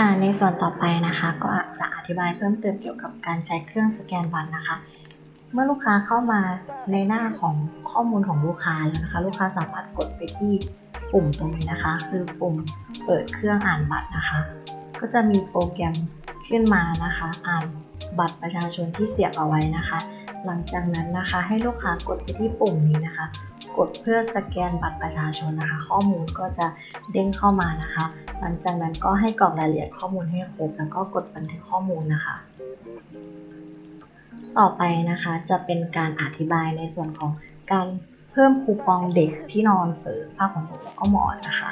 ค่ะในส่วนต่อไปนะคะ ก็จะอธิบายเพิ่มเติมเกี่ยวกับการใช้เครื่องสแกนบัตรนะคะ เมื่อลูกค้าเข้ามาในหน้าของข้อมูลของลูกค้าแล้วนะคะ ลูกค้าสามารถกดไปที่ปุ่มตรงนี้นะคะ คือปุ่มเปิดเครื่องอ่านบัตรนะคะ ก็จะมีโปรแกรมขึ้นมานะคะ อ่านบัตรประชาชนที่เสียบเอาไว้นะคะ หลังจากนั้นนะคะให้ลูกค้ากดไปที่ปุ่มนี้นะคะ กดเพื่อสแกนบัตรประชาชนนะคะ ข้อมูลก็จะเด้งเข้ามานะคะ หลังจากนั้นก็ให้กรอกรายละเอียดข้อมูลให้ครบ แล้วก็กดบันทึกข้อมูลนะคะ ต่อไปนะคะจะเป็นการอธิบายในส่วนของการเพิ่มคูปองเด็กที่นอนเสริมผ้าขนหนูแล้วก็หมอนนะคะ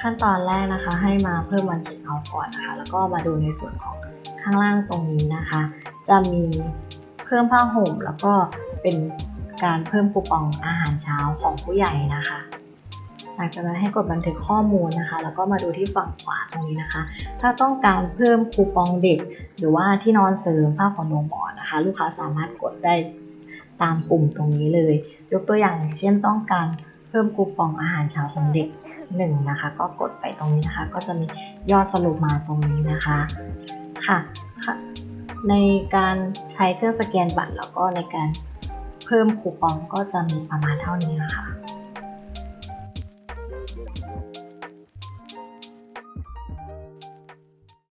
ขั้นตอนแรกนะคะ ให้มาเพิ่มวันเช็คเอาท์ก่อนนะคะ แล้วก็มาดูในส่วนของข้างล่างตรงนี้นะคะ จะมีเพิ่มผ้าห่มแล้วก็เป็นการเพิ่มคูปองอาหารเช้าของผู้ใหญ่นะคะ หลังจากนั้นให้กดบันทึกข้อมูลนะคะ แล้วก็มาดูที่ฝั่งขวาตรงนี้นะคะ ถ้าต้องการเพิ่มคูปองเด็ก หรือว่าที่นอนเสริมผ้าขนหนูหมอนนะคะ ลูกค้าสามารถกดได้ตามปุ่มตรงนี้เลย ยกตัวอย่างเช่นต้องการเพิ่มคูปองอาหารเช้าของเด็กหนึ่งนะคะ ก็กดไปตรงนี้นะคะ ก็จะมียอดสรุปมาตรงนี้นะคะค่ะค่ะในการใช้เครื่องสแกนบัตรแล้วก็ในการเพิ่มคูปองก็จะมีประมาณเท่านี้นะคะ